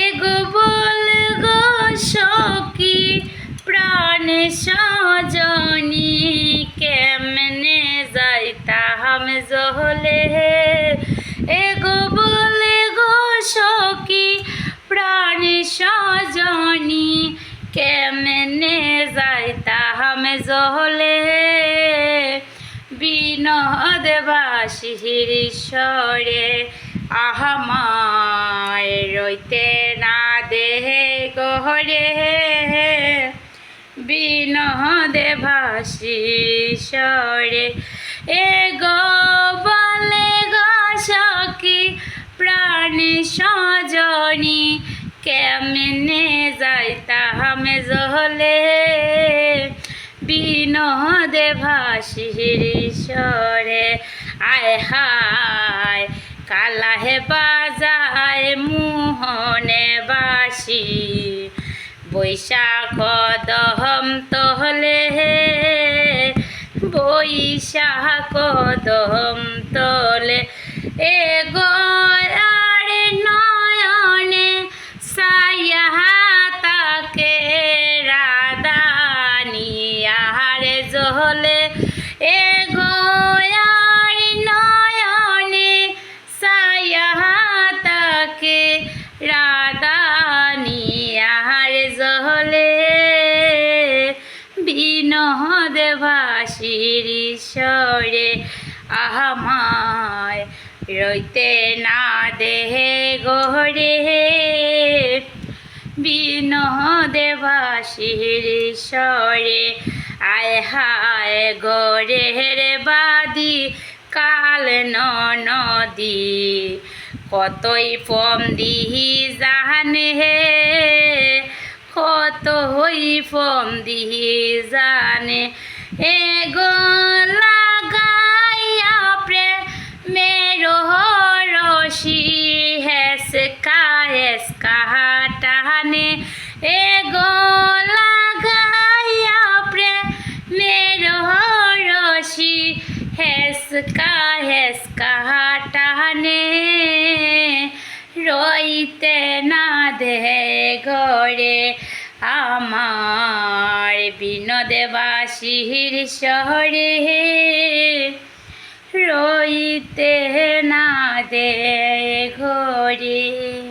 এগো বল গো সখী, প্রাণে সজনী, কেমনে যাইতাম জহলে এগো বল গো সখী, প্রাণে সজনী, কেমনে যাইতাম জহলে বিনোদ বাসির আহামায় রইতে না দেহে গহরে বিনোদে ভাসির স্বরে। এ গো বলে প্রাণী সজনী, কেমনে যাই যাইতাম জহলে বিনোদে ভাসির স্বরে, আয় হায় কালাহে বাজায় মোহনে বাসি। বৈশাখ দহম তহলে হে বৈশাখ দহম তলে। এগো জহলে বিনোদ ভাসির স্বরে আহামায় রইতে না দেহে গহরে বিনোদে ভাসির স্বরে আয় হায় গরে রে বাদি, কাল নদী, কতই পম দিহি জানে হে। কত হই ফম দিহি জানে। এ গো লাগাইয়া প্রেমের রশি হেস কায়েস কাহাটানে এ গো লাগাইয়া প্রেমের রশি হেস কাহেস কাহাটানে রইতে না দে ঘরে আমার বিনোদবাসীর শহরে রইতে না দে ঘরে।